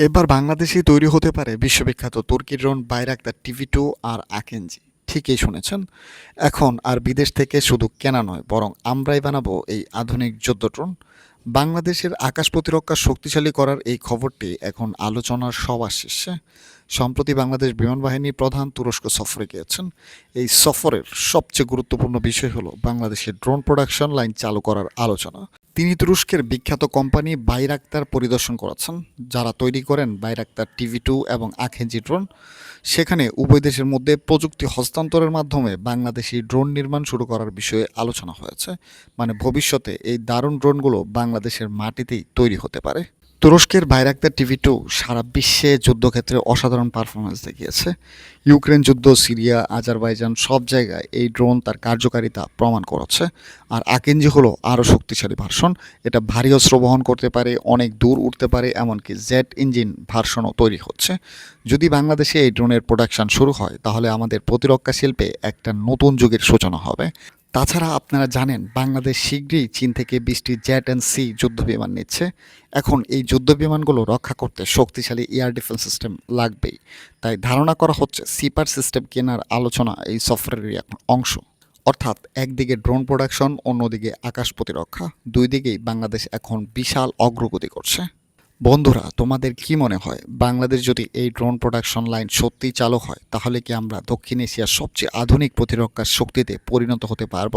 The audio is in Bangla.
এবার বাংলাদেশেই তৈরি হতে পারে বিশ্ববিখ্যাত তুর্কি ড্রোন বাইরাক্তার টিভি টু আর আকেনজি। ঠিকই শুনেছেন। এখন আর বিদেশ থেকে শুধু কেনা নয়, বরং আমরাই বানাবো এই আধুনিক যুদ্ধ ড্রোন। বাংলাদেশের আকাশ প্রতিরক্ষা শক্তিশালী করার এই খবরটি এখন আলোচনার সবার শীর্ষে। সম্প্রতি বাংলাদেশ বিমান বাহিনী প্রধান তুরস্ক সফরে গিয়েছেন। এই সফরের সবচেয়ে গুরুত্বপূর্ণ বিষয় হলো বাংলাদেশের ড্রোন প্রোডাকশন লাইন চালু করার আলোচনা। তিনি তুরস্কের বিখ্যাত কোম্পানি বাইরাক্তার পরিদর্শন করেছেন, যারা তৈরি করেন বাইরাক্তার টিভি টু এবং আখেঞ্জি ড্রোন। সেখানে উভয় দেশের মধ্যে প্রযুক্তি হস্তান্তরের মাধ্যমে বাংলাদেশি ড্রোন নির্মাণ শুরু করার বিষয়ে আলোচনা হয়েছে। মানে ভবিষ্যতে এই দারুণ ড্রোনগুলো বাংলাদেশের মাটিতেই তৈরি হতে পারে। তুরস্কের বাইরাক্তার টিভি টু সারা বিশ্বে যুদ্ধক্ষেত্রে অসাধারণ পারফরমেন্স দেখিয়েছে। ইউক্রেন যুদ্ধ, সিরিয়া, আজারবাইজান সব জায়গায় এই ড্রোন তার কার্যকারিতা প্রমাণ করেছে। আর আকেঞ্জি হলো আরও শক্তিশালী ভার্সন এটা ভারী অস্ত্র বহন করতে পারে, অনেক দূর উঠতে পারে, এমনকি জেট ইঞ্জিন ভার্সনও তৈরি হচ্ছে। যদি বাংলাদেশে এই ড্রোনের প্রোডাকশন শুরু হয়, তাহলে আমাদের প্রতিরক্ষা শিল্পে একটা নতুন যুগের সূচনা হবে। তাছাড়া আপনারা জানেন, বাংলাদেশ শীঘ্রই চীন থেকে বিশটি জেট অ্যান্ড সি যুদ্ধ বিমান নিচ্ছে। এখন এই যুদ্ধ বিমানগুলো রক্ষা করতে শক্তিশালী এয়ার ডিফেন্স সিস্টেম লাগবেই। তাই ধারণা করা হচ্ছে সিপার সিস্টেম কেনার আলোচনা এই সফটওয়্যারেরই এখন অংশ। অর্থাৎ একদিকে ড্রোন প্রোডাকশন, অন্যদিকে আকাশ প্রতিরক্ষা। দুই দিকেই বাংলাদেশ এখন বিশাল অগ্রগতি করছে। বন্ধুরা, তোমাদের কি মনে হয়, বাংলাদেশ যদি এই ড্রোন প্রোডাকশন লাইন সত্যিই চালু হয়, তাহলে কি আমরা দক্ষিণ এশিয়ার সবচেয়ে আধুনিক প্রতিরক্ষা শক্তিতে পরিণত হতে পারব?